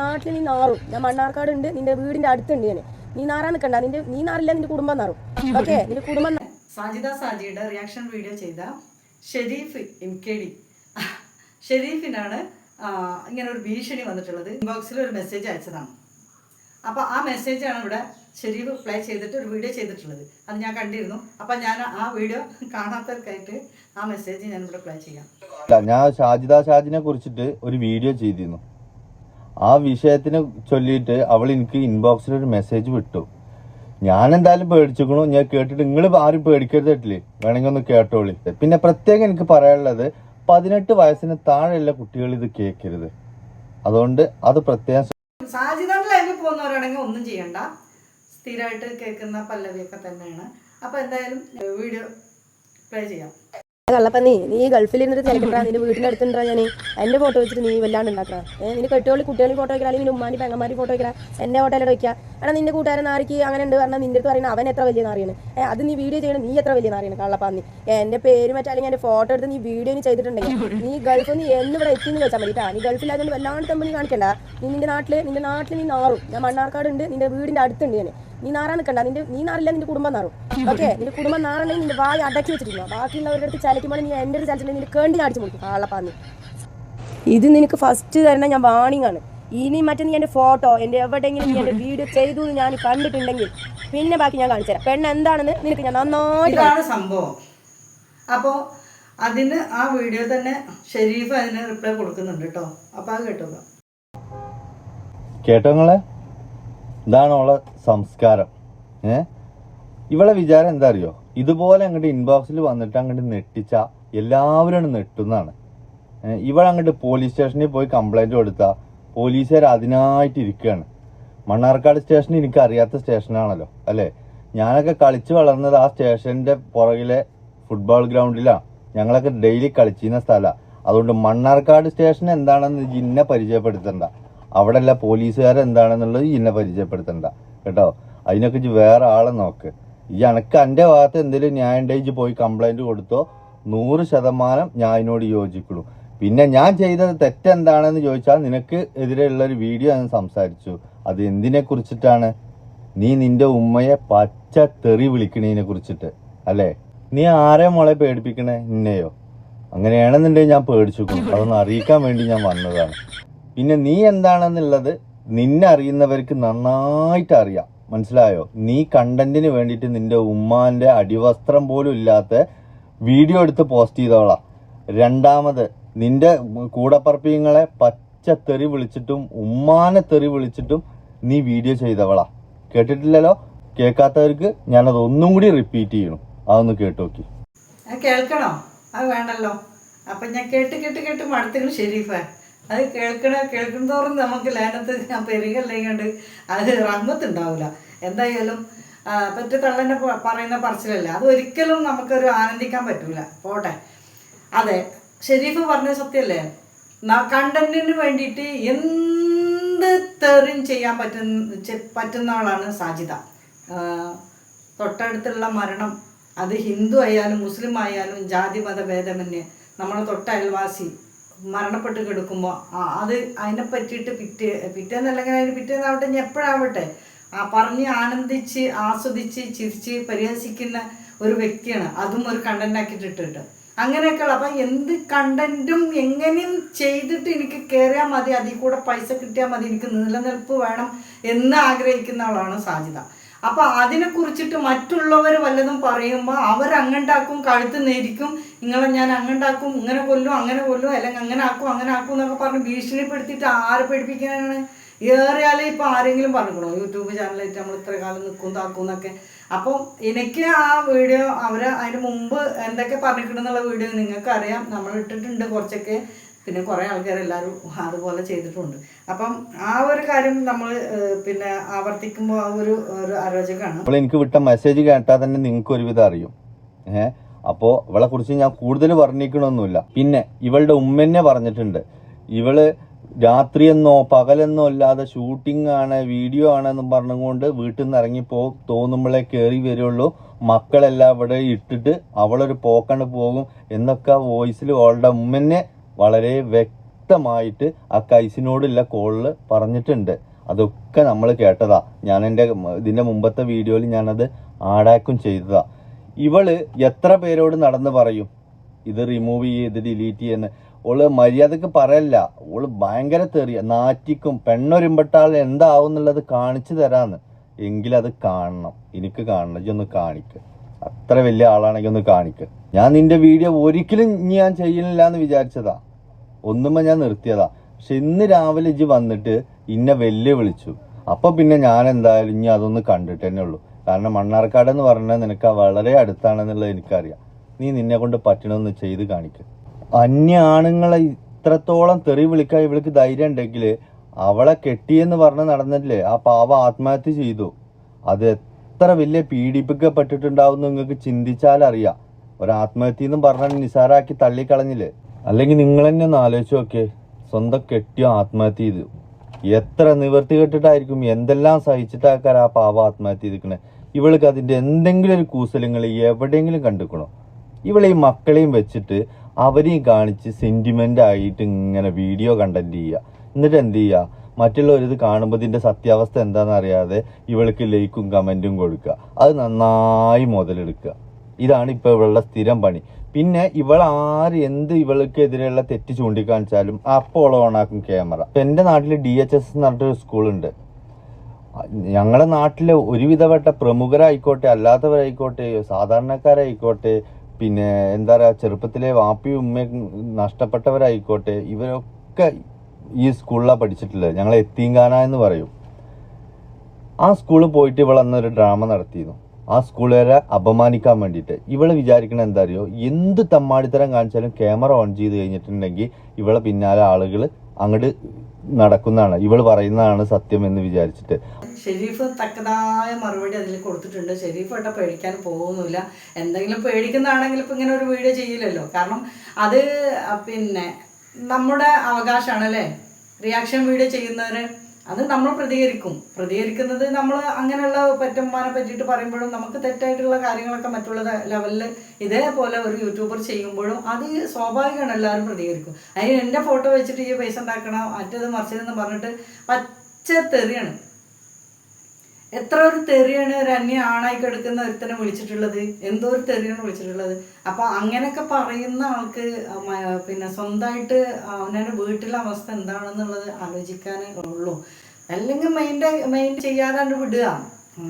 നാട്ടിൽ നീ നാറും. ഞാൻ മണ്ണാർക്കാട് ഉണ്ട് നിന്റെ വീടിന്റെ അടുത്തുണ്ട് ഞാൻ നീ നാറാൻ നിൽക്കണ്ട നിന്റെ നീ നാറില്ല നിന്റെ കുടുംബം നാറും. ഓക്കെ? നിന്റെ കുടുംബം സാജിദ സാജിയുടെ റിയാക്ഷൻ വീഡിയോ ചെയ്ത ഷെരീഫ് എം കെ ഡി. ഷെരീഫിനാണ് ഇങ്ങനെ ഒരു ഭീഷണി വന്നിട്ടുള്ളത്. ഇൻബോക്സിൽ ഒരു മെസ്സേജ് അയച്ചതാണ്. അപ്പോൾ ആ മെസ്സേജാണ് ഇവിടെ ഷെരീഫ് പ്ലേ ചെയ്തിട്ട് ഒരു വീഡിയോ ചെയ്തിട്ടുള്ളത്. അത് ഞാൻ കണ്ടിരുന്നു. അപ്പം ഞാൻ ആ വീഡിയോ കാണാത്തവർക്കായിട്ട് ആ മെസ്സേജ് ഞാൻ ഇവിടെ പ്ലേ ചെയ്യാം ഞാൻ ഷാജിദ ഷാജിനെ കുറിച്ചിട്ട് ഒരു വീഡിയോ ചെയ്തിരുന്നു. ആ വിഷയത്തിനെ ചൊല്ലിയിട്ട് അവൾ എനിക്ക് ഇൻബോക്സിൽ ഒരു മെസ്സേജ് വിട്ടു. ഞാൻ എന്തായാലും പേടിച്ചിക്കണു ഞാൻ കേട്ടിട്ട് നിങ്ങൾ ആരും പേടിക്കരുതിട്ടില്ലേ വേണമെങ്കിൽ ഒന്ന് കേട്ടോളി. പിന്നെ പ്രത്യേകം എനിക്ക് പറയാനുള്ളത് പതിനെട്ട് വയസ്സിന് താഴെയുള്ള കുട്ടികൾ ഇത് കേൾക്കരുത്. അതുകൊണ്ട് അത് പ്രത്യേകം ലൈവിൽ പോകുന്നവരാണെങ്കിൽ ഒന്നും ചെയ്യണ്ട. സ്ഥിരമായിട്ട് കേൾക്കുന്ന പല്ലവിയൊക്കെ തന്നെയാണ്. അപ്പോൾ എന്തായാലും വീഡിയോ പ്ലേ ചെയ്യാം. കള്ളപ്പന്നി നീ ഗൾഫിൽ ഇരുന്നിട്ട് തിരക്കണ്ടാ നിന്റെ വീട്ടിൽ അടുത്തുണ്ടാ ഞാൻ എന്റെ ഫോട്ടോ വെച്ചിട്ട് നീ വല്ലാണ്ട് ഉണ്ടാക്കാ ഏഹ് നിന്റെ കെട്ടുകളി കുട്ടികളി ഫോട്ടോ വെക്കണം അല്ലെങ്കിൽ നിന്റെ ഉമ്മാനി പെങ്ങന്മാരി ഫോട്ടോ വെക്കണം എന്റെ ഫോട്ടോയിലൂടെ വെക്കാം. കാരണം നിന്റെ കൂട്ടുകാരൻ നാരിക്ക് അങ്ങനെ ഉണ്ട് പറഞ്ഞാൽ നിന്റെ അടുത്ത് പറയുന്നത് അവൻ എത്ര വലിയ നാറിയാണ് ഏഹ് അത് നീ വീഡിയോ ചെയ്യണം നീ എത്ര വലിയ നാറിയാണ് കള്ളപ്പന്നി എന്റെ പേര് മറ്റേ അല്ലെങ്കിൽ എന്റെ ഫോട്ടോ എടുത്ത് നീ വീഡിയോ ചെയ്തിട്ടുണ്ടെങ്കിൽ നീ ഗൾഫിൽ നീ എന്ന് ഇവിടെ എത്തിന്ന് വെച്ചാൽ മതി നീ നീ ഗൾഫിലായതുകൊണ്ട് വല്ലാണ്ട് തമ്മിൽ കാണിക്കണ്ട. നീ നിന്റെ നാട്ടിൽ നിന്റെ നാട്ടിൽ നീ നാറും. ഞാൻ മണ്ണാർക്കാട് ഉണ്ട് നിന്റെ വീടിന്റെ അടുത്തുണ്ട് ഞാൻ നീ നാറാൻ നിൽക്കണ്ട നിന്റെ നീ നാറില്ല നിന്റെ കുടുംബം നാറും. ഓക്കെ നിന്റെ കുടുംബം നാറണമെങ്കിൽ നിന്റെ വായ അടക്കി വെച്ചിരുന്നു ബാക്കിയുള്ളവരുടെ അടുത്ത് ചലിക്കുമ്പോൾ നീ എന്റെ ഒരു ചലിച്ചിട്ടുണ്ടെങ്കിൽ നിന്റെ കേണ്ടി അടിച്ചു കൊടുക്കും ആളപ്പാന്ന് ഇത് നിനക്ക് ഫസ്റ്റ് തരുന്ന ഞാൻ വാണിംഗ് ആണ്. ഇനി മറ്റേ നീ എന്റെ ഫോട്ടോ എന്റെ എവിടെയെങ്കിലും നീ എന്റെ വീഡിയോ ചെയ്തു എന്ന് ഞാൻ കണ്ടിട്ടുണ്ടെങ്കിൽ പിന്നെ ബാക്കി ഞാൻ കാണിച്ചു തരാം. പെണ്ണ് എന്താണെന്ന് നിനക്ക് ഞാൻ നന്നായിട്ട് ഇതാണ് സംഭവം. അപ്പോ അതിന് ആ വീഡിയോ തന്നെ ഷെരീഫ് അതിന് റിപ്ലൈ കൊടുക്കുന്നുണ്ട് കേട്ടോ അപ്പോൾ അത് കേട്ടോ കേട്ടോ നിങ്ങളെ? ഇതാണ് സംസ്കാരം. ഏ? ഇവളെ വിചാരം എന്താ അറിയോ ഇതുപോലെ അങ്ങോട്ട് ഇൻബോക്സിൽ വന്നിട്ട് അങ്ങോട്ട് നെട്ടിച്ച എല്ലാവരും നെട്ടുന്നതാണ് ഇവളങ്ങോട്ട് പോലീസ് സ്റ്റേഷനിൽ പോയി കംപ്ലൈന്റ് കൊടുത്ത പോലീസുകാർ അതിനായിട്ട് ഇരിക്കുകയാണ് മണ്ണാർക്കാട് സ്റ്റേഷൻ എനിക്ക് അറിയാത്ത സ്റ്റേഷനാണല്ലോ അല്ലേ? ഞാനൊക്കെ കളിച്ചു വളർന്നത് ആ സ്റ്റേഷന്റെ പുറകിലെ ഫുട്ബോൾ ഗ്രൗണ്ടിലാണ് ഞങ്ങളൊക്കെ ഡെയിലി കളിച്ചിരുന്ന സ്ഥലമാണ് അതുകൊണ്ട് മണ്ണാർക്കാട് സ്റ്റേഷൻ എന്താണെന്ന് ഇന്നെ പരിചയപ്പെടുത്തണ്ട. അവിടെല്ല പോലീസുകാർ എന്താണെന്നുള്ളത് ഇന്നെ പരിചയപ്പെടുത്തണ്ട. കേട്ടോ? അതിനൊക്കെ വേറെ ആളെ നോക്ക്. ഈ അനക്ക് എന്റെ ഭാഗത്ത് എന്തെങ്കിലും ന്യായം ഉണ്ടെങ്കിൽ പോയി കംപ്ലൈന്റ് കൊടുത്തോ. നൂറ് ശതമാനം ഞാൻ അതിനോട് യോജിക്കുള്ളൂ. പിന്നെ ഞാൻ ചെയ്തത് തെറ്റെന്താണെന്ന് ചോദിച്ചാൽ നിനക്ക് എതിരെയുള്ള ഒരു വീഡിയോ ഞാൻ സംസാരിച്ചു. അത് എന്തിനെ കുറിച്ചിട്ടാണ്? നീ നിന്റെ ഉമ്മയെ പച്ച തെറി വിളിക്കണതിനെ കുറിച്ചിട്ട് അല്ലേ? നീ ആരെ മോളെ പേടിപ്പിക്കണേ? നിന്നെയോ? അങ്ങനെയാണെന്നുണ്ടെങ്കിൽ ഞാൻ പേടിച്ചു അതൊന്ന് അറിയിക്കാൻ വേണ്ടി ഞാൻ വന്നതാണ്. പിന്നെ നീ എന്താണെന്നുള്ളത് നിന്നെ അറിയുന്നവർക്ക് നന്നായിട്ട് അറിയാം. മനസ്സിലായോ? നീ കണ്ടന്റിന് വേണ്ടിയിട്ട് നിന്റെ ഉമ്മാന്റെ അടിവസ്ത്രം പോലും ഇല്ലാത്ത വീഡിയോ എടുത്ത് പോസ്റ്റ് ചെയ്തോളാം. രണ്ടാമത് നിന്റെ കൂടപ്പറപ്പിങ്ങളെ പച്ച തെറി വിളിച്ചിട്ടും ഉമ്മാനെ തെറി വിളിച്ചിട്ടും നീ വീഡിയോ ചെയ്തവളാ. കേട്ടിട്ടില്ലല്ലോ? കേൾക്കാത്തവർക്ക് ഞാനത് ഒന്നും കൂടി റിപ്പീറ്റ് ചെയ്യണം. അതൊന്ന് കേട്ട് നോക്കി. അത് കേൾക്കണോ? അത് വേണ്ടല്ലോ അപ്പൊ ഞാൻ കേട്ട് കേട്ട് കേട്ട് മടുത്തു ഷെരീഫേ അത് കേൾക്കണ കേൾക്കുന്നതോറും നമുക്ക് ലേനത്ത് പെരുകല്ലേണ്ട് അത് റഹ്മത്തുണ്ടാവില്ല എന്തായാലും പറ്റ തള്ളനെ പറയുന്ന പറച്ചിലല്ല. അത് ഒരിക്കലും നമുക്കൊരു ആനന്ദിക്കാൻ പറ്റൂല. പോട്ടെ. അതെ ഷെരീഫ് പറഞ്ഞ സത്യമല്ലേ കണ്ടന്റിന് വേണ്ടിയിട്ട് എന്ത് തെറിയും ചെയ്യാൻ പറ്റുന്ന ആളാണ് സാജിദ. തൊട്ടടുത്തുള്ള മരണം അത് ഹിന്ദു ആയാലും മുസ്ലിം ആയാലും ജാതി മത ഭേദമന്യേ നമ്മുടെ തൊട്ട അയൽവാസി. മരണപ്പെട്ട് കിടക്കുമ്പോൾ അത് അതിനെ പറ്റിയിട്ട് പിറ്റേ പിറ്റേന്നല്ലെങ്കിൽ അതിന് പിറ്റേന്നാവട്ടെ ഞാൻ എപ്പോഴാവട്ടെ? ആ പറഞ്ഞ് ആനന്ദിച്ച് ആസ്വദിച്ച് ചിരിച്ച് പരിഹസിക്കുന്ന ഒരു വ്യക്തിയാണ്. അതും ഒരു കണ്ടന്റ് ആക്കിയിട്ട് ഇട്ടിട്ട്. അങ്ങനെയൊക്കെയുള്ള അപ്പം എന്ത് കണ്ടന്റും എങ്ങനെയും ചെയ്തിട്ട് എനിക്ക് കയറിയാൽ മതി അതിൽ കൂടെ പൈസ കിട്ടിയാൽ മതി എനിക്ക് നിലനിൽപ്പ് വേണം എന്ന് ആഗ്രഹിക്കുന്ന ആളാണ് സാജിത അപ്പൊ അതിനെ കുറിച്ചിട്ട് മറ്റുള്ളവർ വല്ലതും പറയുമ്പോൾ അങ്ങണ്ടാക്കും കഴുത്ത് നേരിക്കും നിങ്ങളെ ഞാൻ അങ്ങണ്ടാക്കും ഇങ്ങനെ കൊല്ലും അങ്ങനെ കൊല്ലും അല്ലെങ്കിൽ അങ്ങനെ ആക്കും അങ്ങനെ ആക്കും എന്നൊക്കെ പറഞ്ഞ് ഭീഷണിപ്പെടുത്തിയിട്ട് ആരെ പേടിപ്പിക്കാനാണ്? ഏറിയാലേ ഇപ്പൊ ആരെങ്കിലും പറഞ്ഞിക്കണോ യൂട്യൂബ് ചാനലായിട്ട് നമ്മൾ ഇത്ര കാലം നിൽക്കും താക്കും എന്നൊക്കെ. അപ്പം എനിക്ക് ആ വീഡിയോ അവർ അതിന് മുമ്പ് എന്തൊക്കെ പറഞ്ഞിട്ടുണ്ടെന്നുള്ള വീഡിയോ നിങ്ങൾക്ക് അറിയാം നമ്മൾ ഇട്ടിട്ടുണ്ട് കുറച്ചൊക്കെ. പിന്നെ കുറേ ആൾക്കാർ എല്ലാവരും അതുപോലെ ചെയ്തിട്ടുണ്ട്. അപ്പം ആ ഒരു കാര്യം നമ്മൾ പിന്നെ ആവർത്തിക്കുമ്പോൾ ആ ഒരു ഒരു അരോചകമാണ് അപ്പോൾ എനിക്ക് വിട്ട മെസ്സേജ് കേട്ടാൽ തന്നെ നിങ്ങൾക്ക് ഒരുവിധം അറിയും. ഏഹ് അപ്പോൾ ഇവളെ കുറിച്ച് ഞാൻ കൂടുതൽ വർണിക്കണമൊന്നുമില്ല പിന്നെ ഇവളുടെ ഉമ്മന്നെ പറഞ്ഞിട്ടുണ്ട്. ഇവൾ രാത്രിയെന്നോ പകലെന്നോ അല്ലാതെ ഷൂട്ടിംഗ് ആണ് വീഡിയോ ആണെന്നും പറഞ്ഞുകൊണ്ട് വീട്ടിൽ നിന്ന് ഇറങ്ങിപ്പോ തോന്നുമ്പോഴേ കയറി വരുള്ളൂ. മക്കളെല്ലാം ഇവിടെ ഇട്ടിട്ട് അവളൊരു പോക്കണ്ട് പോകും. എന്നൊക്കെ വോയിസിൽ അവളുടെ ഉമ്മന്നെ വളരെ വ്യക്തമായിട്ട് ആ കൈസിനോടുള്ള കോളിൽ പറഞ്ഞിട്ടുണ്ട്. അതൊക്കെ നമ്മൾ കേട്ടതാ. ഞാൻ എന്റെ ഇതിന്റെ മുമ്പത്തെ വീഡിയോയിൽ ഞാനത് ആടാക്കും ചെയ്തതാ. ഇവൾ എത്ര പേരോട് നടന്ന് പറയും? ഇത് റിമൂവ് ചെയ്യേ ഇത് ഡിലീറ്റ് ചെയ്യുന്ന ഓൾ മര്യാദയ്ക്ക് പറയല്ല. ഓൾ ഭയങ്കര തെറിയ നാറ്റിക്കും പെണ്ണൊരുമ്പട്ടാൾ എന്താവും എന്നുള്ളത് കാണിച്ചു തരാന്ന്. എങ്കിലത് കാണണം. എനിക്ക് കാണണം ഒന്ന് കാണിക്ക്. അത്ര വലിയ ആളാണെങ്കിൽ ഒന്ന് കാണിക്ക്. ഞാൻ നിന്റെ വീഡിയോ ഒരിക്കലും ഞാൻ ചെയ്യുന്നില്ല എന്ന് വിചാരിച്ചതാ. ഒന്നുമ്പോ ഞാൻ നിർത്തിയതാ. പക്ഷെ ഇന്ന് രാവിലെ ഇജ്ജ് വന്നിട്ട് ഇന്നെ വെല്ലു വിളിച്ചു. അപ്പൊ പിന്നെ ഞാൻ എന്തായാലും ഇനി അതൊന്ന് കണ്ടിട്ട് തന്നെ ഉള്ളൂ. കാരണം മണ്ണാർക്കാട് എന്ന് പറഞ്ഞാൽ നിനക്ക് വളരെ അടുത്താണെന്നുള്ളത് എനിക്കറിയാം. നീ നിന്നെ കൊണ്ട് പറ്റണമെന്ന് ചെയ്ത് കാണിക്കും. അന്യ ആണുങ്ങളെ ഇത്രത്തോളം തെറി വിളിക്കാൻ ഇവൾക്ക് ധൈര്യം ഉണ്ടെങ്കിൽ അവളെ കെട്ടിയെന്ന് പറഞ്ഞ് നടന്നില്ലേ ആ പാവ ആത്മഹത്യ ചെയ്തു. അത് എത്ര വലിയ പീഡിപ്പിക്കപ്പെട്ടിട്ടുണ്ടാവും നിങ്ങൾക്ക് ചിന്തിച്ചാലറിയാം. ഒരു ആത്മഹത്യ എന്നും പറഞ്ഞാൽ നിസാരാക്കി തള്ളിക്കളഞ്ഞില്ലേ? അല്ലെങ്കിൽ നിങ്ങൾ തന്നെ ഒന്ന് ആലോചിച്ച് നോക്കിയേ. സ്വന്തം കെട്ടിയോ ആത്മഹത്യ ചെയ്തു. എത്ര നിവർത്തി കെട്ടിട്ടായിരിക്കും എന്തെല്ലാം സഹിച്ചിട്ടാക്കാർ ആ പാവ ആത്മഹത്യ ചെയ്തിരിക്കണേ. ഇവൾക്ക് അതിന്റെ എന്തെങ്കിലും ഒരു കൂസലങ്ങൾ എവിടെയെങ്കിലും കണ്ടുക്കണോ ഇവളെ ഈ മക്കളെയും വെച്ചിട്ട് അവരെയും കാണിച്ച് സെന്റിമെന്റ് ആയിട്ട് ഇങ്ങനെ വീഡിയോ കണ്ടന്റ് ചെയ്യുക. എന്നിട്ട് എന്ത് ചെയ്യുക? മറ്റുള്ളവർ ഇത് കാണുമ്പോൾ ഇതിന്റെ സത്യാവസ്ഥ എന്താണെന്ന് അറിയാതെ ഇവൾക്ക് ലൈക്കും കമന്റും കൊടുക്കുക. അത് നന്നായി മുതലെടുക്കുക. ഇതാണ് ഇപ്പൊ ഇവളുടെ സ്ഥിരം പണി. പിന്നെ ഇവൾ ആര് എന്ത് ഇവൾക്ക് എതിരെയുള്ള തെറ്റ് ചൂണ്ടിക്കാണിച്ചാലും അപ്പോൾ ഓണാക്കും ക്യാമറ എന്റെ നാട്ടിൽ ഡി എച്ച് എസ് എന്ന് പറഞ്ഞിട്ടൊരു സ്കൂളുണ്ട്. ഞങ്ങളുടെ നാട്ടിലെ ഒരുവിധപ്പെട്ട പ്രമുഖരായിക്കോട്ടെ അല്ലാത്തവരായിക്കോട്ടെ സാധാരണക്കാരായിക്കോട്ടെ പിന്നെ എന്താ പറയുക ചെറുപ്പത്തിലെ വാപ്പി ഉമ്മയും നഷ്ടപ്പെട്ടവരായിക്കോട്ടെ ഇവരൊക്കെ ഈ സ്കൂളിലാണ് പഠിച്ചിട്ടുള്ളത്. ഞങ്ങൾ എത്തീങ്കാന എന്ന് പറയും. ആ സ്കൂളിൽ പോയിട്ട് ഇവൾ അന്നൊരു ഡ്രാമ നടത്തിയിരുന്നു. ആ സ്കൂളുകാരെ അപമാനിക്കാൻ വേണ്ടിയിട്ട്. ഇവൾ വിചാരിക്കണ എന്താ അറിയോ എന്ത് തമ്മാടിത്തരം കാണിച്ചാലും ക്യാമറ ഓൺ ചെയ്ത് കഴിഞ്ഞിട്ടുണ്ടെങ്കിൽ ഇവളെ പിന്നാലെ ആളുകൾ അങ്ങോട്ട് നടക്കുന്നതാണ്. ഇവൾ പറയുന്നതാണ് സത്യം എന്ന് വിചാരിച്ചിട്ട്. ഷെരീഫ് തക്കതായ മറുപടി അതിൽ കൊടുത്തിട്ടുണ്ട്. ഷെരീഫ് ഏട്ടാ പേടിക്കാൻ പോകുന്നില്ല. എന്തെങ്കിലും പേടിക്കുന്നതാണെങ്കിൽ ഇപ്പൊ ഇങ്ങനെ ഒരു വീഡിയോ ചെയ്യില്ലല്ലോ. കാരണം അത് പിന്നെ നമ്മുടെ അവകാശമാണ് അല്ലേ റിയാക്ഷൻ വീഡിയോ ചെയ്യുന്നവര് അത് നമ്മൾ പ്രതികരിക്കും. പ്രതികരിക്കുന്നത് നമ്മൾ അങ്ങനെയുള്ള പെറ്റന്മാരെ പറ്റിയിട്ട് പറയുമ്പോഴും നമുക്ക് തെറ്റായിട്ടുള്ള കാര്യങ്ങളൊക്കെ മറ്റുള്ള ലെവലിൽ ഇതേപോലെ ഒരു യൂട്യൂബർ ചെയ്യുമ്പോഴും അത് സ്വാഭാവികമാണ് എല്ലാവരും പ്രതികരിക്കും. അതിന് എന്റെ ഫോട്ടോ വെച്ചിട്ട് ഈ പൈസ ഉണ്ടാക്കണം മറ്റേത് മറിച്ചതെന്ന് പറഞ്ഞിട്ട് പച്ച തെറിയാണ് എത്ര ഒരു തെറിയാണ് ഒരു അന്യ ആണായി കിടക്കുന്ന ഒരുത്തനെ വിളിച്ചിട്ടുള്ളത്? എന്തോ ഒരു തെറിയാണ് വിളിച്ചിട്ടുള്ളത്. അപ്പൊ അങ്ങനെയൊക്കെ പറയുന്ന ആൾക്ക് പിന്നെ സ്വന്തമായിട്ട് അവനവന്റെ വീട്ടിലെ അവസ്ഥ എന്താണെന്നുള്ളത് ആലോചിക്കാനേ ഉള്ളൂ. അല്ലെങ്കിൽ മൈൻഡ് മൈൻഡ് ചെയ്യാതാണ്ട് വിടുക.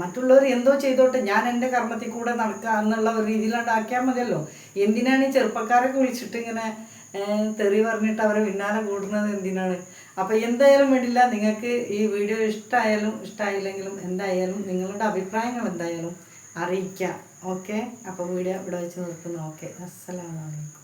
മറ്റുള്ളവർ എന്തോ ചെയ്തോട്ടെ ഞാൻ എന്റെ കർമ്മത്തിൽ കൂടെ നടക്കുക എന്നുള്ള ഒരു രീതിയിലാണ്ട് ആക്കിയാൽ മതിയല്ലോ. എന്തിനാണ് ഈ ചെറുപ്പക്കാരൊക്കെ വിളിച്ചിട്ട് ഇങ്ങനെ തെറി പറഞ്ഞിട്ട് അവരെ പിന്നാലെ കൂടുന്നത് എന്തിനാണ്? അപ്പോൾ എന്തായാലും വേണ്ടില്ല നിങ്ങൾക്ക് ഈ വീഡിയോ ഇഷ്ടമായാലും ഇഷ്ടമായില്ലെങ്കിലും എന്തായാലും നിങ്ങളുടെ അഭിപ്രായങ്ങൾ എന്തായാലും അറിയിക്കാം. ഓക്കെ? അപ്പോൾ വീഡിയോ ഇവിടെ വെച്ച് നിർത്തുന്നു. ഓക്കെ. അസ്സലാമലൈക്കും